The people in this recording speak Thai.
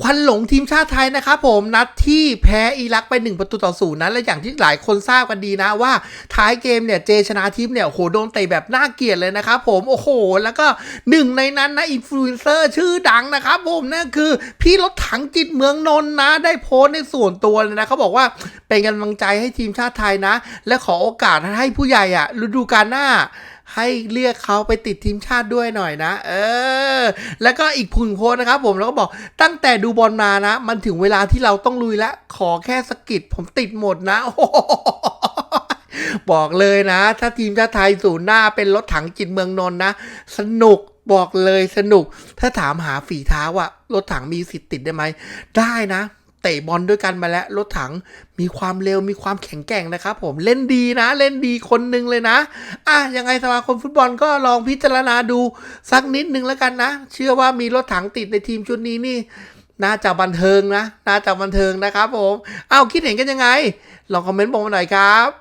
ควันหลงทีมชาติไทยนะครับผมนัดที่แพ้อิรักไป 1 ประตูต่อศูนย์นะและอย่างที่หลายคนทราบกันดีนะว่าท้ายเกมเนี่ยเจชนะทิพย์เนี่ยโหโดนเตะแบบน่าเกลียดเลยนะครับผมโอ้โห แล้วก็หนึ่งในนั้นนะอินฟลูเอนเซอร์ชื่อดังนะครับผมนั่นคือพี่รถถังจิตเมืองนนนะ ได้โพสต์ในส่วนตัวเลยนะเขาบอกว่าเป็นกำลังใจให้ทีมชาติไทยนะ และขอโอกาสให้ผู้ใหญ่อะฤดูกาลหน้า ให้เรียกเขาไปติดทีมชาติด้วยหน่อยนะ เออ แล้วก็อีกพึงโพสนะครับผมแล้วก็บอกตั้งแต่ดูบอลมานะ มันถึงเวลาที่เราต้องลุยแล้วขอแค่สกิดผมติดหมดนะโบอกเลยนะ ถ้าทีมชาติไทยศูนย์หน้าเป็นรถถังจิตเมืองนนนะ สนุกบอกเลยสนุก ถ้าถามหาฝีเท้าอะรถถังมีสิทธิ์ติดได้ไหม ได้นะ เตะบอลด้วยกันมาแล้ว รถถังมีความเร็วมีความแข็งแกร่งนะครับผมเล่นดีนะ เล่นดีคนหนึ่งเลยนะ อะยังไงสมาคมฟุตบอลก็ลองพิจารณาดูสักนิดนึงแล้วกันนะ เชื่อว่ามีรถถังติดในทีมชุดนี้นี่น่าจะบันเทิงนะ น่าจะบันเทิงนะครับผม เอาคิดเห็นกันยังไง ลองคอมเมนต์บอกมาหน่อยครับ